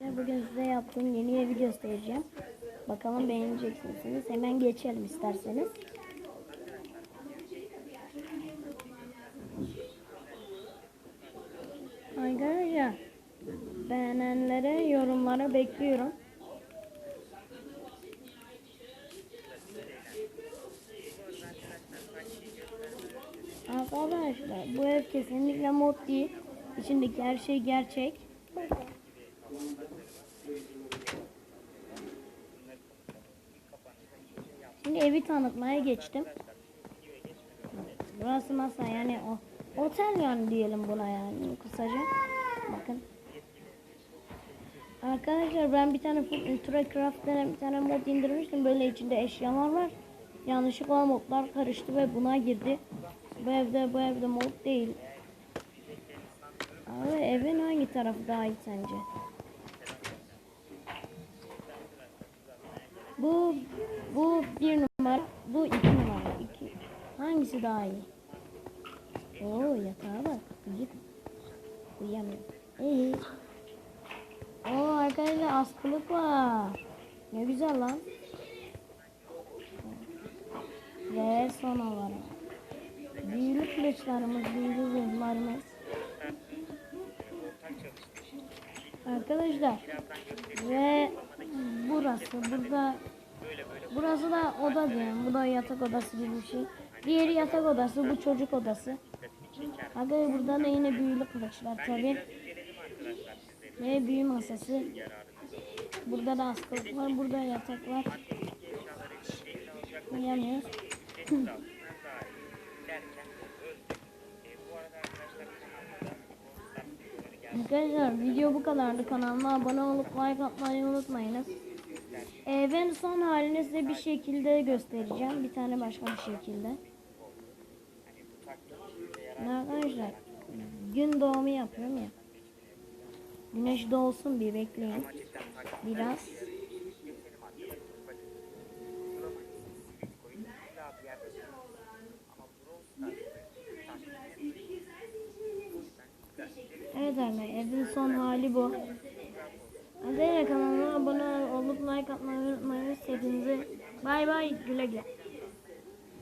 Bugün size yaptığım yeni evi göstereceğim. Bakalım beğeneceksiniz. Hemen geçelim isterseniz. Arkadaşlar beğenenlere yorumlara bekliyorum. Arkadaşlar bu ev kesinlikle mod değil. İçindeki her şey gerçek. Şimdi evi tanıtmaya geçtim. Burası masa yani o otel yani diyelim buna yani kısaca. Bakın. Arkadaşlar ben bir tane Food Ultra Craft denen bir tane mod indirmiştim. Böyle içinde eşyalar var. Yanlışlıkla modlar karıştı ve buna girdi. Bu evde bu evde mod değil. Abi evin hangi tarafı daha iyi sence? Bu bu bir numara, bu iki numara. İki. Hangisi daha iyi? Oo yatağa bak. Uyuyup uyuyamıyor. İyi. Oo arkadaşlar askılık var. Ne güzel lan. Ve son olarak. Büyülü kılıçlarımız, büyülü zırhlarımız. Arkadaşlar ve burası burada burası da oda diyelim. Bu da yatak odası gibi bir şey. Diğeri yatak odası, bu çocuk odası. Arkadaşlar burada da yine büyülü kılıçlar tabi. Ve büyü masası. Burada da askılık var, burada yatak var. Uyuyamıyoruz. Arkadaşlar video bu kadardı. Kanalıma abone olup like atmayı unutmayınız. Ee, ben son halini size bir şekilde göstereceğim. Bir tane başka bir şekilde. Arkadaşlar gün doğumu yapıyorum ya. Güneş doğsun bir bekleyin. Biraz. Evet arkadaşlar evin son hali bu. Hadi kanalıma abone olup like atmayı Hepinize bay bay güle güle.